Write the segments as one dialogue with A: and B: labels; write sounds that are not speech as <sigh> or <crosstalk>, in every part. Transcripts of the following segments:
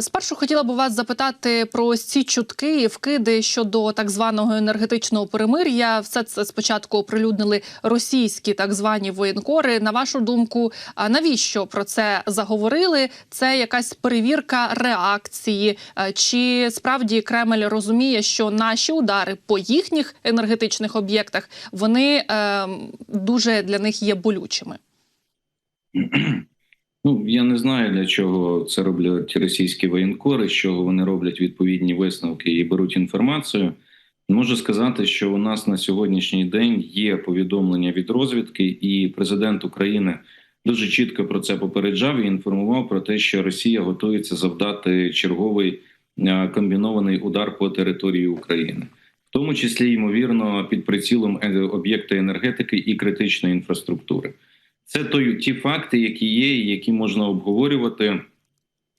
A: Спершу хотіла б вас запитати про ось ці чутки і вкиди щодо так званого енергетичного перемир'я. Все це спочатку оприлюднили російські так звані воєнкори. На вашу думку, а навіщо про це заговорили? Це якась перевірка реакції, Е, чи справді Кремль розуміє, що наші удари по їхніх енергетичних об'єктах вони е, дуже для них є болючими? <clears throat>
B: Ну я не знаю для чого це роблять російські воєнкори, з чого вони роблять відповідні висновки і беруть інформацію. Можу сказати, що у нас на сьогоднішній день є повідомлення від розвідки, і президент України дуже чітко про це попереджав і інформував про те, що Росія готується завдати черговий е, комбінований удар по території України, в тому числі ймовірно під прицілом е, об'єкти енергетики і критичної інфраструктури. Це той ті факти, які є, які можна обговорювати,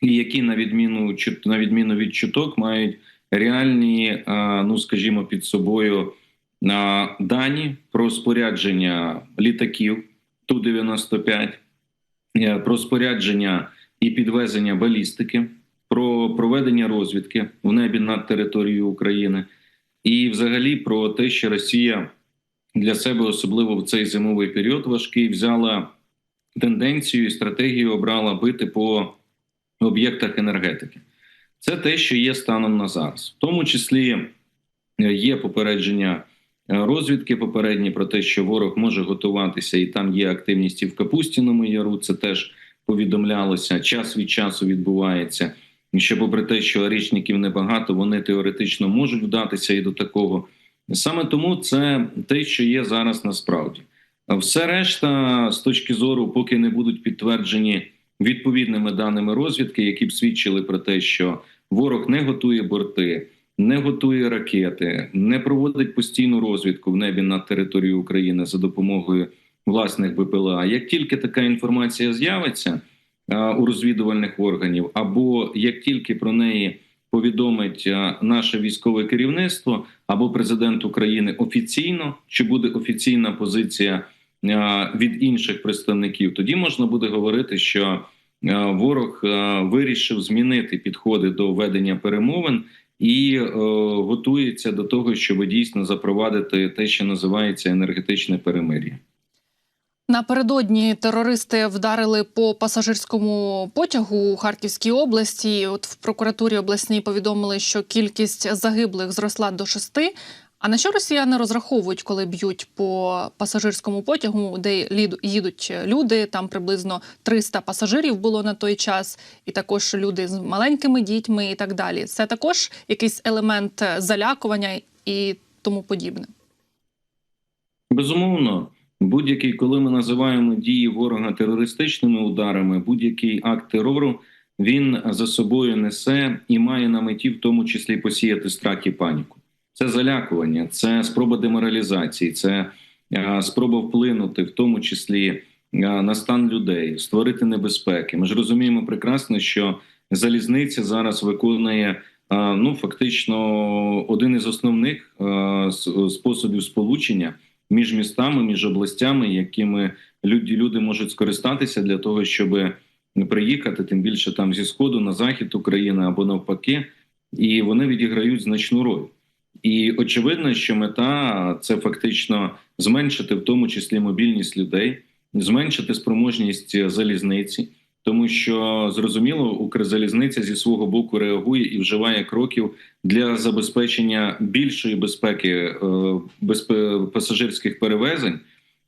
B: і які на відміну на відміну від чуток мають реальні, ну скажімо, під собою дані про спорядження літаків ту 95 е, про спорядження і підвезення балістики, про проведення розвідки в небі над територією України, і, взагалі, про те, що Росія для себе, особливо в цей зимовий період важкий, взяла тенденцію і стратегію обрала бити по об'єктах енергетики. Це те, що є станом на зараз, в тому числі е, є попередження е, розвідки попередні про те, що ворог може готуватися, і там є активність і в Капустіному яру. Це теж повідомлялося. Час від часу відбувається. І що, попри те, що річників небагато, вони теоретично можуть вдатися і до такого. Саме тому це те, що є зараз насправді. Все решта, з точки зору, поки не будуть підтверджені відповідними даними розвідки, які б свідчили про те, що ворог не готує борти, не готує ракети, не проводить постійну розвідку в небі над територією України за допомогою власних БПЛА. Як тільки така інформація з'явиться у розвідувальних органів, або як тільки про неї повідомить наше військове керівництво або президент України офіційно, чи буде офіційна позиція від інших представників, тоді можна буде говорити, що ворог вирішив змінити підходи до ведення перемовин і е, готується до того, щоб дійсно запровадити те, що називається енергетичне перемир'я.
A: Напередодні терористи вдарили по пасажирському потягу у Харківській області. От в прокуратурі обласній повідомили, що кількість загиблих зросла до шести. А на що росіяни розраховують, коли б'ють по пасажирському потягу, де їдуть люди? Там приблизно 300 пасажирів було на той час, і також люди з маленькими дітьми, і так далі. Це також якийсь елемент залякування і тому подібне.
B: Безумовно, будь-який, коли ми називаємо дії ворога терористичними ударами, будь-який акт терору він за собою несе і має на меті, в тому числі посіяти страх і паніку. Це залякування, це спроба деморалізації, це е, спроба вплинути, в тому числі е, на стан людей, створити небезпеки. Ми ж розуміємо прекрасно, що залізниця зараз виконує е, ну фактично один із основних способів сполучення між містами, між областями, якими люди, люди можуть скористатися для того, щоб приїхати, тим більше там зі сходу на захід України або навпаки, і вони відіграють значну роль. І очевидно, що мета це фактично зменшити в тому числі мобільність людей, зменшити спроможність залізниці, тому що зрозуміло, Укрзалізниця зі свого боку реагує і вживає кроків для забезпечення більшої безпеки е, безпе, пасажирських перевезень.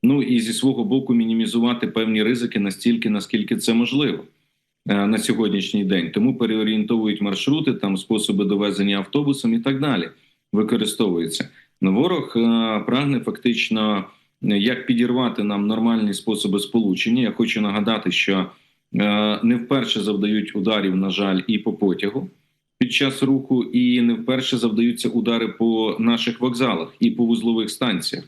B: Ну і зі свого боку мінімізувати певні ризики настільки, наскільки це можливо. Е, на сьогоднішній день тому переорієнтовують маршрути, там способи довезення автобусом і так далі використовується. Но ворог е, прагне фактично як підірвати нам нормальні способи сполучення. Я хочу нагадати, що не вперше завдають ударів, на жаль, і по потягу під час руху, і не вперше завдаються удари по наших вокзалах і по вузлових станціях.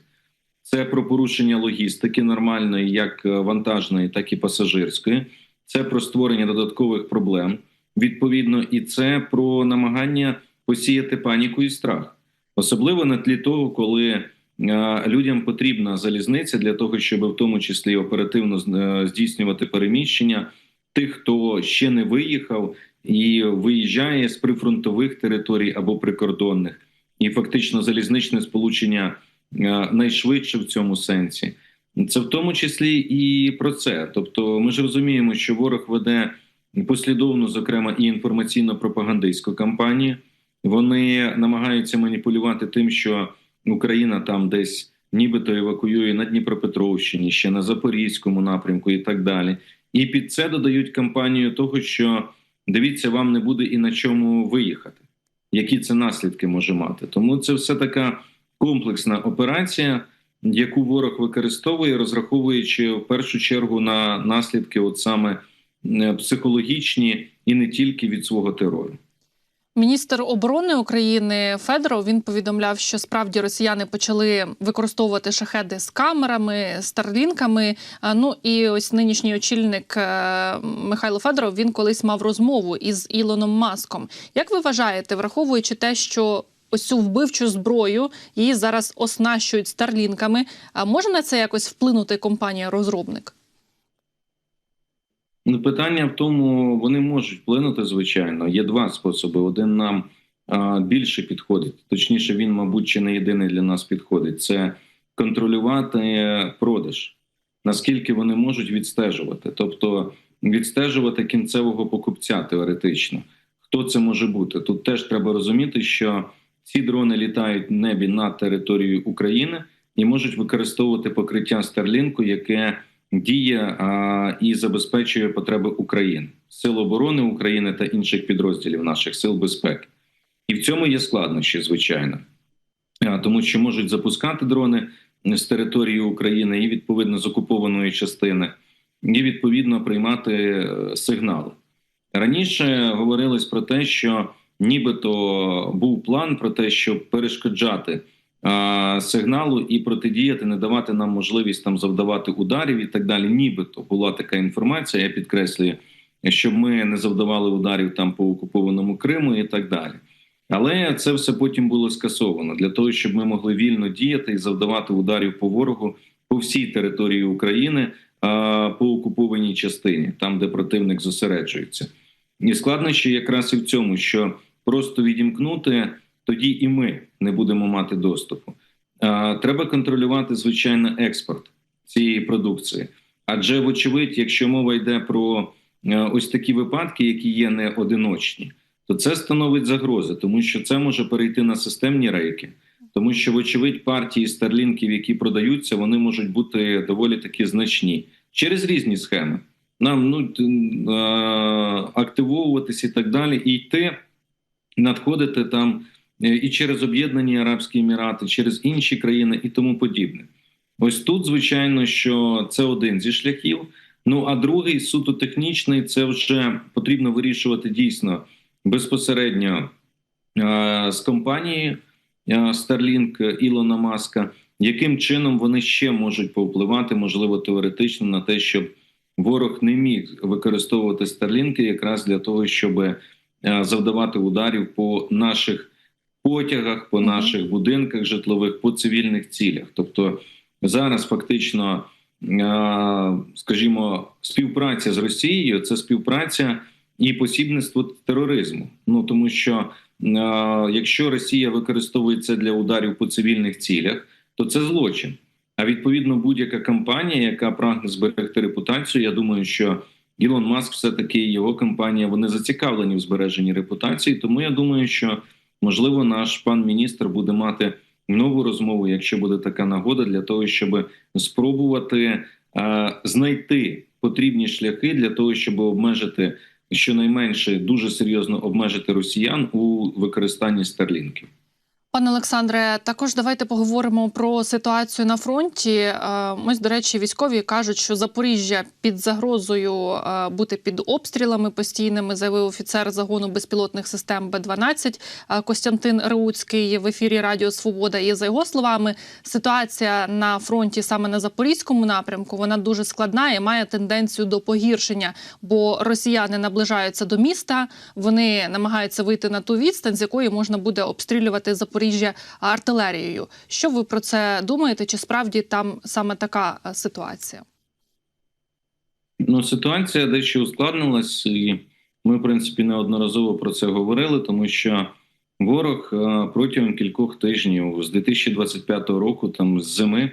B: Це про порушення логістики нормальної, як вантажної, так і пасажирської. Це про створення додаткових проблем відповідно, і це про намагання посіяти паніку і страх особливо на тлі того, коли е, людям потрібна залізниця для того, щоб в тому числі оперативно е, здійснювати переміщення тих, хто ще не виїхав, і виїжджає з прифронтових територій або прикордонних, і фактично залізничне сполучення е, найшвидше в цьому сенсі. Це в тому числі і про це. Тобто, ми ж розуміємо, що ворог веде послідовну, зокрема, і інформаційно-пропагандистську кампанію. Вони намагаються маніпулювати тим, що Україна там десь нібито евакуює на Дніпропетровщині, ще на Запорізькому напрямку і так далі. І під це додають кампанію того, що дивіться, вам не буде і на чому виїхати. Які це наслідки може мати? Тому це все така комплексна операція, яку ворог використовує, розраховуючи в першу чергу на наслідки, от саме е, психологічні, і не тільки від свого терору.
A: Міністр оборони України Федоров він повідомляв, що справді росіяни почали використовувати шахеди з камерами, старлінками. Ну і ось нинішній очільник е, Михайло Федоров він колись мав розмову із Ілоном Маском. Як ви вважаєте, враховуючи те, що ось цю вбивчу зброю її зараз оснащують старлінками, а може на це якось вплинути компанія розробник?
B: Ну, питання в тому, вони можуть вплинути, звичайно. Є два способи. Один нам більше підходить, точніше, він, мабуть, чи не єдиний для нас підходить. Це контролювати продаж, наскільки вони можуть відстежувати, тобто відстежувати кінцевого покупця теоретично. Хто це може бути? Тут теж треба розуміти, що ці дрони літають в небі над територією України і можуть використовувати покриття Старлінку, яке діє і забезпечує потреби України, сил оборони України та інших підрозділів наших сил безпеки. І в цьому є складнощі, звичайно, тому що можуть запускати дрони з території України і відповідно з окупованої частини, і відповідно приймати е, сигнали. Раніше говорилось про те, що нібито був план про те, щоб перешкоджати сигналу і протидіяти, не давати нам можливість там завдавати ударів і так далі. Нібито була така інформація. Я підкреслюю, щоб ми не завдавали ударів там по окупованому Криму і так далі. Але це все потім було скасовано для того, щоб ми могли вільно діяти і завдавати ударів по ворогу по всій території України, по окупованій частині, там де противник зосереджується. І складнощі якраз і в цьому, що просто відімкнути тоді і ми не будемо мати доступу. Треба контролювати звичайно експорт цієї продукції. Адже, вочевидь, якщо мова йде про е, ось такі випадки, які є не одиночні, то це становить загрози, тому що це може перейти на системні рейки, тому що, вочевидь, партії старлінків, які продаються, вони можуть бути доволі таки значні через різні схеми. Нам ну е, активовуватись і так далі, і йти, надходити там е, і через Об'єднані Арабські Емірати, через інші країни і тому подібне. Ось тут, звичайно, що це один зі шляхів. Ну а другий суто технічний, це вже потрібно вирішувати дійсно безпосередньо е, з компанії е, Starlink Ілона Маска, яким чином вони ще можуть повпливати, можливо, теоретично на те, щоб ворог не міг використовувати Старлінки якраз для того, щоб е, завдавати ударів по наших потягах, по наших будинках житлових, по цивільних цілях. Тобто зараз фактично, е, скажімо, співпраця з Росією це співпраця і посібництво тероризму. Ну тому що е, якщо Росія використовує це для ударів по цивільних цілях, то це злочин. А відповідно, будь-яка компанія, яка прагне зберегти репутацію, я думаю, що Ілон Маск, все таки його компанія, вони зацікавлені в збереженні репутації. Тому я думаю, що можливо наш пан міністр буде мати нову розмову, якщо буде така нагода, для того, щоб спробувати е, знайти потрібні шляхи для того, щоб обмежити щонайменше дуже серйозно обмежити росіян у використанні старлінків.
A: Пане Олександре, також давайте поговоримо про ситуацію на фронті. Е, Ось, до речі, військові кажуть, що Запоріжжя під загрозою е, бути під обстрілами постійними, заявив офіцер загону безпілотних систем Б-12 е, Костянтин Реуцький в ефірі Радіо Свобода. І за його словами, ситуація на фронті саме на запорізькому напрямку вона дуже складна і має тенденцію до погіршення, бо росіяни наближаються до міста, вони намагаються вийти на ту відстань, з якої можна буде обстрілювати Запоріжжя артилерією. Що ви про це думаєте? Чи справді там саме така е, ситуація?
B: Ну, ситуація дещо ускладнилась, і Ми, в принципі, неодноразово про це говорили, тому що ворог е, протягом кількох тижнів з 2025 року, там з зими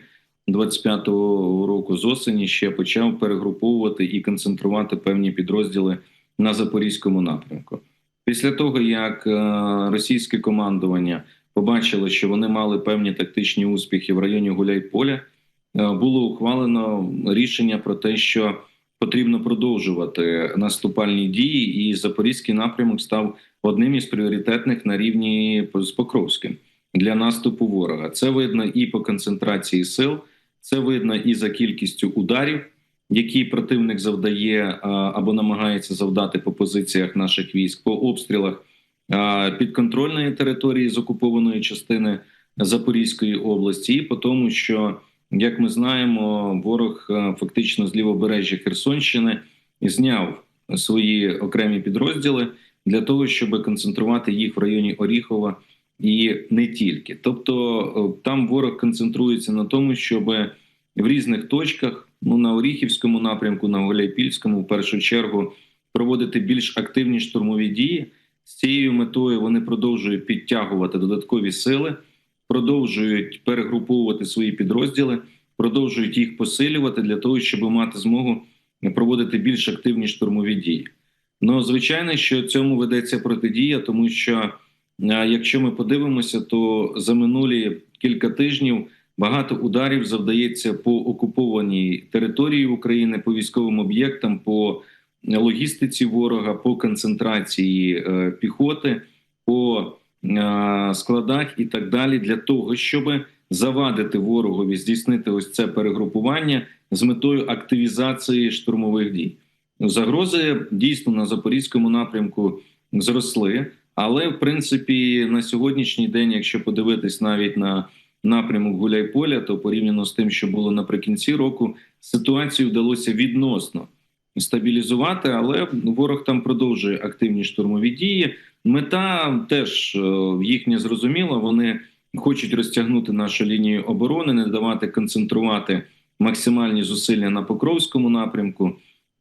B: 25-го року, з осені ще почав перегруповувати і концентрувати певні підрозділи на запорізькому напрямку. Після того як е, російське командування побачило, що вони мали певні тактичні успіхи в районі Гуляйполя, е, було ухвалено рішення про те, що потрібно продовжувати наступальні дії, і запорізький напрямок став одним із пріоритетних на рівні з Покровським для наступу ворога. Це видно і по концентрації сил, це видно і за кількістю ударів, які противник завдає або намагається завдати по позиціях наших військ, по обстрілах підконтрольної території з окупованої частини Запорізької області, і по тому, що як ми знаємо, ворог е, фактично з лівобережжя Херсонщини зняв свої окремі підрозділи для того, щоб концентрувати їх в районі Оріхова і не тільки. Тобто е, там ворог концентрується на тому, щоб в різних точках, ну на Оріхівському напрямку, на Голяйпільському, в першу чергу, проводити більш активні штурмові дії. З цією метою вони продовжують підтягувати додаткові сили продовжують перегруповувати свої підрозділи, продовжують їх посилювати для того, щоб мати змогу проводити більш активні штурмові дії. Ну звичайно, що цьому ведеться протидія, тому що е, якщо ми подивимося, то за минулі кілька тижнів багато ударів завдається по окупованій території України, по військовим об'єктам, по логістиці ворога, по концентрації е, піхоти. по Е, складах і так далі, для того, щоб завадити ворогові здійснити ось це перегрупування з метою активізації штурмових дій. Загрози дійсно на запорізькому напрямку зросли, але в принципі на сьогоднішній день, якщо подивитись навіть на напрямок Гуляйполя, то порівняно з тим, що було наприкінці року, ситуацію вдалося відносно стабілізувати, але ворог там продовжує активні штурмові дії. Мета теж е, їхня зрозуміла. Вони хочуть розтягнути нашу лінію оборони, не давати концентрувати максимальні зусилля на Покровському напрямку.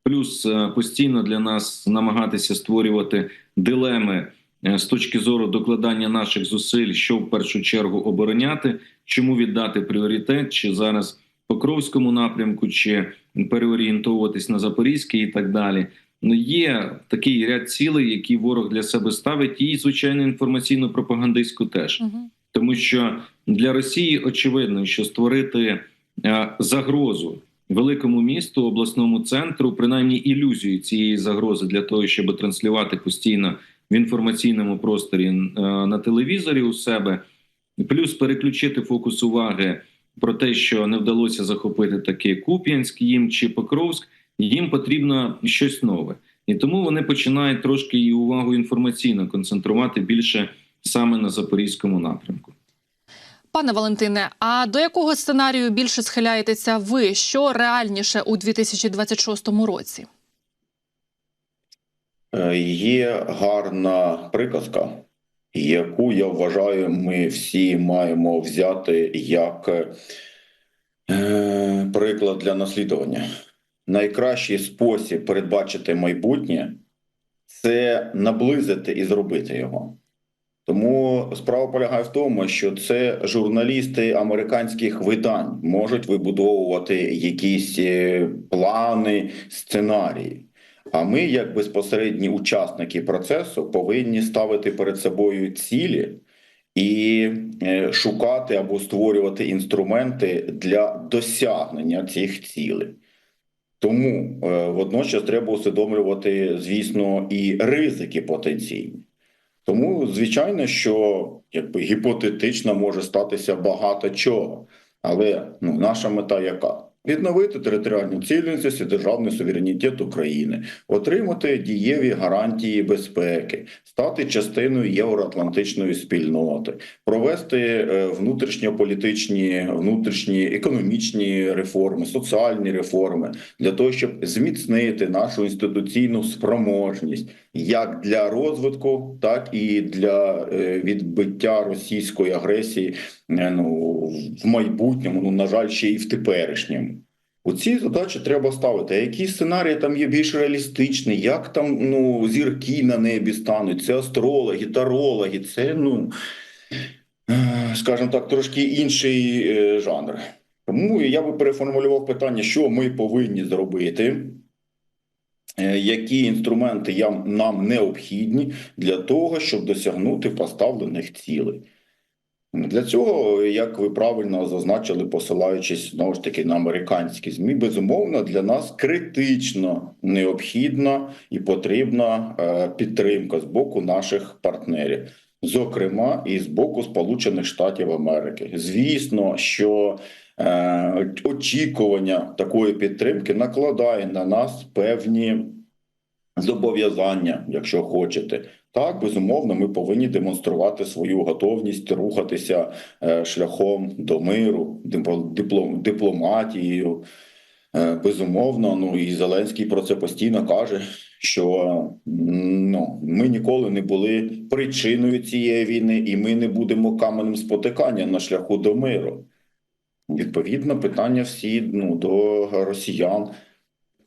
B: Плюс е, постійно для нас намагатися створювати дилеми е, з точки зору докладання наших зусиль, що в першу чергу обороняти, чому віддати пріоритет, чи зараз Покровському напрямку, чи переорієнтовуватись на Запорізький і так далі. Ну, є такий ряд цілей, які ворог для себе ставить, і звичайно інформаційно-пропагандистську теж,
A: Угу.
B: тому що для Росії очевидно, що створити е, загрозу великому місту, обласному центру, принаймні ілюзію цієї загрози для того, щоб транслювати постійно в інформаційному просторі е, на телевізорі у себе, плюс переключити фокус уваги про те, що не вдалося захопити таке Куп'янськ їм чи Покровськ їм потрібно щось нове, і тому вони починають трошки і увагу інформаційно концентрувати більше саме на запорізькому напрямку.
A: Пане Валентине, а до якого сценарію більше схиляєтеся ви? Що реальніше у 2026 році?
C: Е, Є гарна приказка, яку я вважаю, ми всі маємо взяти як е, приклад для наслідування. Найкращий спосіб передбачити майбутнє це наблизити і зробити його. Тому справа полягає в тому, що це журналісти американських видань можуть вибудовувати якісь е, плани, сценарії. А ми, як безпосередні учасники процесу, повинні ставити перед собою цілі і е, шукати або створювати інструменти для досягнення цих цілей. Тому е, водночас треба усвідомлювати, звісно, і ризики потенційні. Тому, звичайно, що якби гіпотетично може статися багато чого. Але ну, наша мета яка? Відновити територіальну цілісність і державний суверенітет України, отримати дієві гарантії безпеки, стати частиною євроатлантичної спільноти, провести е, внутрішньополітичні, внутрішні економічні реформи, соціальні реформи для того, щоб зміцнити нашу інституційну спроможність як для розвитку, так і для е, відбиття російської агресії ну, в майбутньому, ну на жаль, ще й в теперішньому. Оці задачі треба ставити. А який сценарій там є більш реалістичний? Як там ну, зірки на небі стануть? Це астрологи, тарологи, це, ну, е, скажімо так, трошки інший е, жанр. Тому я би переформулював питання, що ми повинні зробити, е, які інструменти нам необхідні для того, щоб досягнути поставлених цілей. Для цього, як ви правильно зазначили, посилаючись знову ж таки на американські змі, безумовно, для нас критично необхідна і потрібна е, підтримка з боку наших партнерів, зокрема і з боку Сполучених Штатів Америки. Звісно, що е, очікування такої підтримки накладає на нас певні зобов'язання, якщо хочете. Так, безумовно, ми повинні демонструвати свою готовність рухатися е, шляхом до миру, диплом, дипломатією. Е, безумовно, ну і Зеленський про це постійно каже, що ну, ми ніколи не були причиною цієї війни, і ми не будемо каменем спотикання на шляху до миру. Відповідно, питання всі ну, до росіян.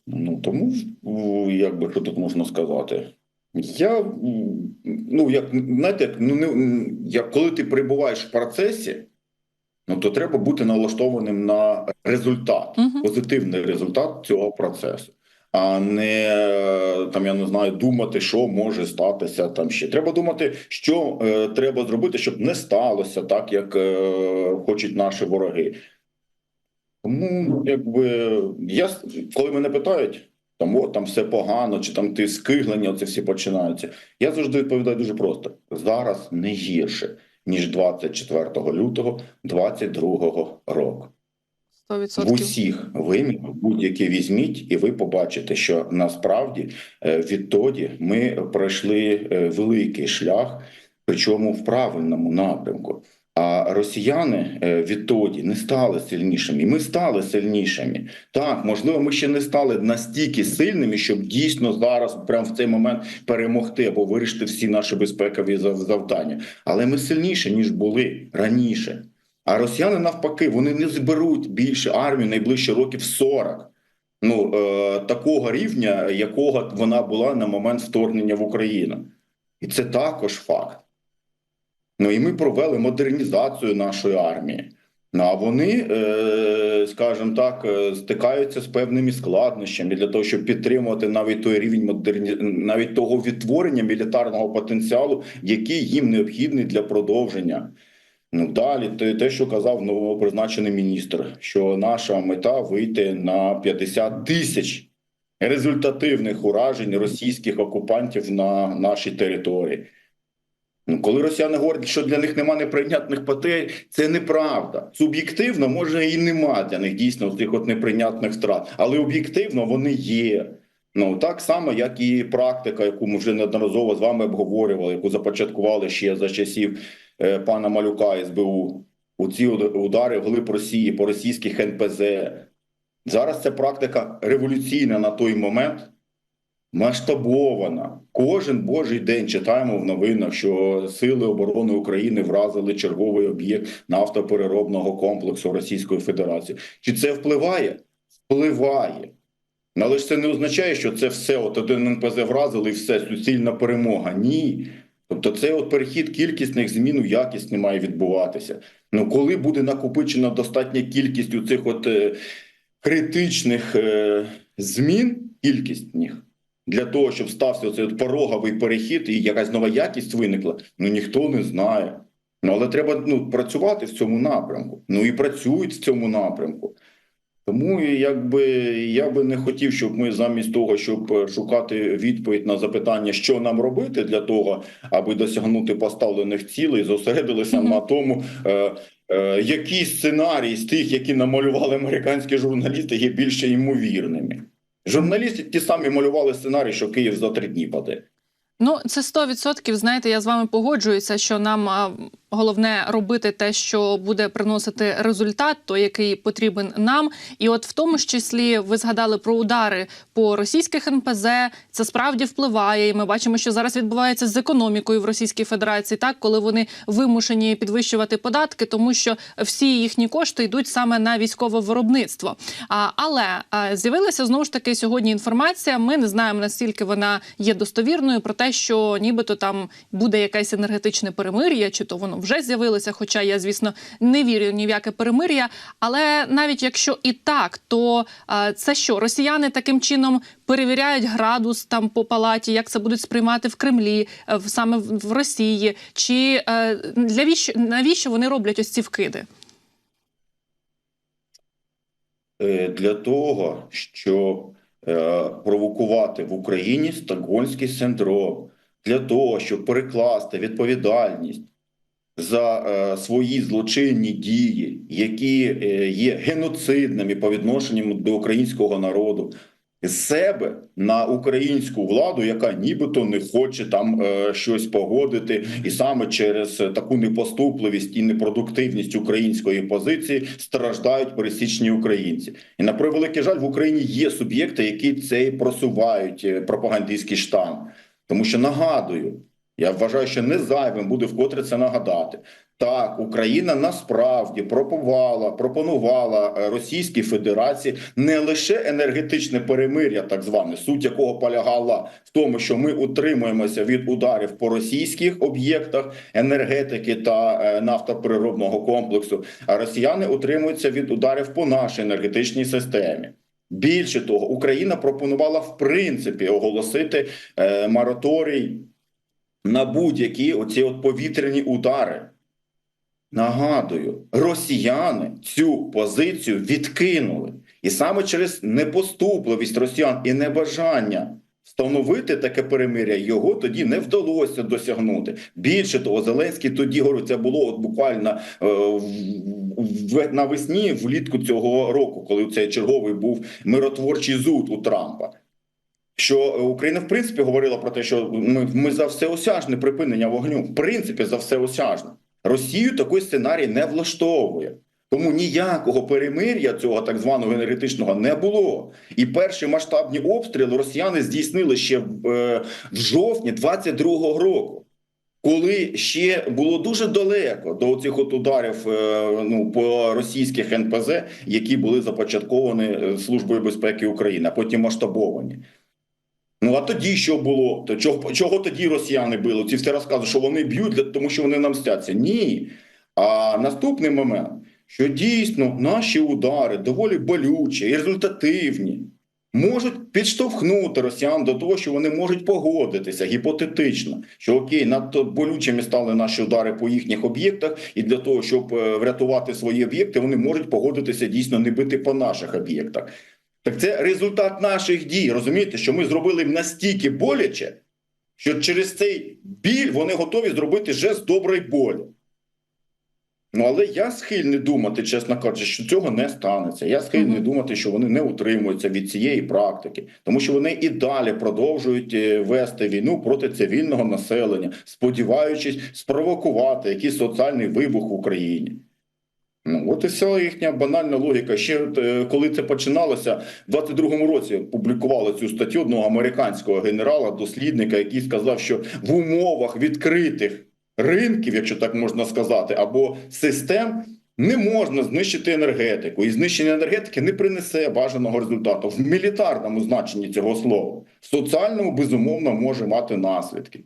C: Ну тому у, якби що тут можна сказати. Я ну як знаєте, як, ну не як коли ти перебуваєш в процесі, ну то треба бути налаштованим на результат,
A: Мгм.
C: позитивний результат цього процесу, а не там я не знаю, думати, що може статися там ще. Треба думати, що е, треба зробити, щоб не сталося так, як е, хочуть наші вороги. Тому, якби я коли мене питають, там о, там все погано, чи там ти скиглення, оце всі починаються. Я завжди відповідаю дуже просто: зараз не гірше, ніж 24 лютого 22 року.
A: 100%.
C: В усіх вимірах будь-які візьміть, і ви побачите, що насправді е, відтоді ми пройшли е, великий шлях, причому в правильному напрямку. А росіяни е, відтоді не стали сильнішими. Ми стали сильнішими. Так, можливо, ми ще не стали настільки сильними, щоб дійсно зараз, прямо в цей момент, перемогти або вирішити всі наші безпекові завдання. Але ми сильніші ніж були раніше. А росіяни навпаки, вони не зберуть більше армію найближче років 40. Ну е, такого рівня, якого вона була на момент вторгнення в Україну, і це також факт. Ну і ми провели модернізацію нашої армії. Ну а вони, е, скажімо так, е, стикаються з певними складнощами для того, щоб підтримувати навіть той рівень модерні... навіть того відтворення мілітарного потенціалу, який їм необхідний для продовження. Ну далі, те, те, що казав новопризначений міністр, що наша мета вийти на 50 тисяч результативних уражень російських окупантів на нашій території. Ну, коли росіяни говорять, що для них немає неприйнятних потерь, це неправда. Суб'єктивно, може, і нема для них дійсно цих от неприйнятних втрат, але об'єктивно вони є. Ну так само, як і практика, яку ми вже неодноразово з вами обговорювали, яку започаткували ще за часів е, пана Малюка СБУ. У ці удари вглиб Росії по російських НПЗ. Зараз ця практика революційна на той момент, масштабована. Кожен божий день читаємо в новинах, що Сили оборони України вразили черговий об'єкт нафтопереробного комплексу Російської Федерації. Чи це впливає? Впливає. Але ж це не означає, що це все от один НПЗ вразили і все суцільна перемога. Ні. Тобто, це от перехід кількісних змін у якість не має відбуватися. Ну коли буде накопичена достатня кількість у цих от е, критичних е, змін, кількість них, для того, щоб стався цей пороговий перехід і якась нова якість виникла, ну ніхто не знає. Ну але треба ну, працювати в цьому напрямку. Ну і працюють в цьому напрямку. Тому якби я би не хотів, щоб ми замість того, щоб е, шукати відповідь на запитання, що нам робити для того, аби досягнути поставлених цілей, зосередилися
A: Мгм.
C: на тому, е, е, який сценарій з тих, які намалювали американські журналісти, є більше ймовірними. Журналісти ті самі малювали сценарій, що Київ за три дні паде.
A: Ну, це 100%, знаєте, я з вами погоджуюся, що нам головне робити те, що буде приносити результат, той, який потрібен нам. І от в тому ж числі ви згадали про удари по російських НПЗ. Це справді впливає. І ми бачимо, що зараз відбувається з економікою в Російській Федерації, так коли вони вимушені підвищувати податки, тому що всі їхні кошти йдуть саме на військове виробництво. А, але а, з'явилася знову ж таки сьогодні інформація. Ми не знаємо наскільки вона є достовірною про те, що нібито там буде якесь енергетичне перемир'я, чи то воно вже з'явилося. Хоча я, звісно, не вірю ні в яке перемир'я. Але навіть якщо і так, то а, це що росіяни таким чином перевіряють градус там по палаті, як це будуть сприймати в Кремлі, е, саме в в Росії, чи е, для віщо навіщо вони роблять ось ці вкиди?
C: Е, Для того, щоб е, провокувати в Україні стокгольмський синдром, для того, щоб перекласти відповідальність за е, свої злочинні дії, які е, є геноцидними по відношенню до українського народу, себе на українську владу, яка нібито не хоче там е, щось погодити, і саме через таку непоступливість і непродуктивність української позиції страждають пересічні українці. І на превеликий жаль, в Україні є суб'єкти, які цей просувають пропагандистський штам. Тому що нагадую, я вважаю, що не зайвим буде вкотре це нагадати. Так, Україна насправді пропонувала, пропонувала е, Російській Федерації не лише енергетичне перемир'я, так зване, суть якого полягала в тому, що ми утримуємося від ударів по російських об'єктах енергетики та е, нафтопереробного комплексу. А росіяни утримуються від ударів по нашій енергетичній системі. Більше того, Україна пропонувала в принципі оголосити е, мораторій на будь-які оці от повітряні удари. Нагадую, росіяни цю позицію відкинули. І саме через непоступливість росіян і небажання встановити таке перемиря, його тоді не вдалося досягнути. Більше того, Зеленський тоді говорив, це було от буквально е, навесні, влітку цього року, коли цей черговий був миротворчий зуд у Трампа. Що Україна в принципі говорила про те, що ми, ми за всеосяжне припинення вогню, в принципі, за всеосяжне. Росію такий сценарій не влаштовує. Тому ніякого перемир'я цього так званого енергетичного не було. І перші масштабні обстріли росіяни здійснили ще в, е, в жовтні 22-го року, коли ще було дуже далеко до цих от ударів е, ну, по російських НПЗ, які були започатковані е, Службою безпеки України, а потім масштабовані. Ну а тоді що було? То чого, чого тоді росіяни били? Ці всі розкази, що вони б'ють, тому що вони нам мстяться. Ні. А наступний момент, що дійсно наші удари доволі болючі і результативні, можуть підштовхнути росіян до того, що вони можуть погодитися гіпотетично, що окей, надто болючими стали наші удари по їхніх об'єктах, і для того, щоб е, врятувати свої об'єкти, вони можуть погодитися дійсно не бити по наших об'єктах. Так це результат наших дій. Розумієте, що ми зробили їм настільки боляче, що через цей біль вони готові зробити жест доброї болі. Ну, але я схильний думати, чесно кажучи, що цього не станеться. Я схильний
A: Мгм.
C: думати, що вони не утримуються від цієї практики, тому що вони і далі продовжують е, вести війну проти цивільного населення, сподіваючись спровокувати якийсь соціальний вибух в Україні. Ну, от і вся їхня банальна логіка. Ще е, коли це починалося, в 22-му році публікували цю статтю одного американського генерала, дослідника, який сказав, що в умовах відкритих ринків, якщо так можна сказати, або систем. Не можна знищити енергетику, і знищення енергетики не принесе бажаного результату в мілітарному значенні цього слова. В соціальному безумовно може мати наслідки.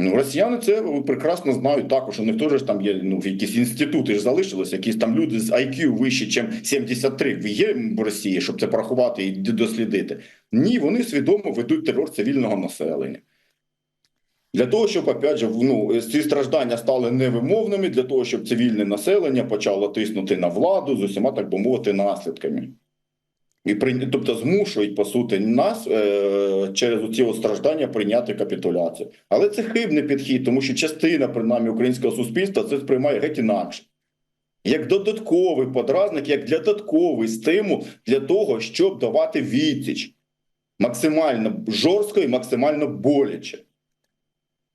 C: Ну, росіяни це прекрасно знають також. У них теж там є ну, якісь інститути ж залишилися, якісь там люди з IQ вище, ніж 73 є в Росії, щоб це порахувати і дослідити. Ні, вони свідомо ведуть терор цивільного населення. Для того, щоб опять же, ну, ці страждання стали невимовними, для того, щоб цивільне населення почало тиснути на владу з усіма, так би мовити, наслідками. І. Тобто змушують, по суті, нас е... через ці страждання прийняти капітуляцію. Але це хибний підхід, тому що частина, принаймні, українського суспільства це сприймає геть інакше. Як додатковий подразник, як додатковий стимул для того, щоб давати відсіч максимально жорстко і максимально боляче.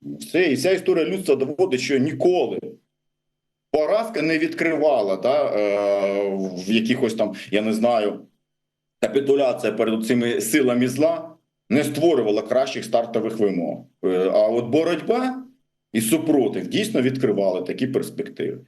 C: Все, і вся історія людства доводить, що ніколи поразка не відкривала да, е, в якихось там, я не знаю, капітуляція перед цими силами зла не створювала кращих стартових вимог. Е, А от боротьба і супротив дійсно відкривали такі перспективи.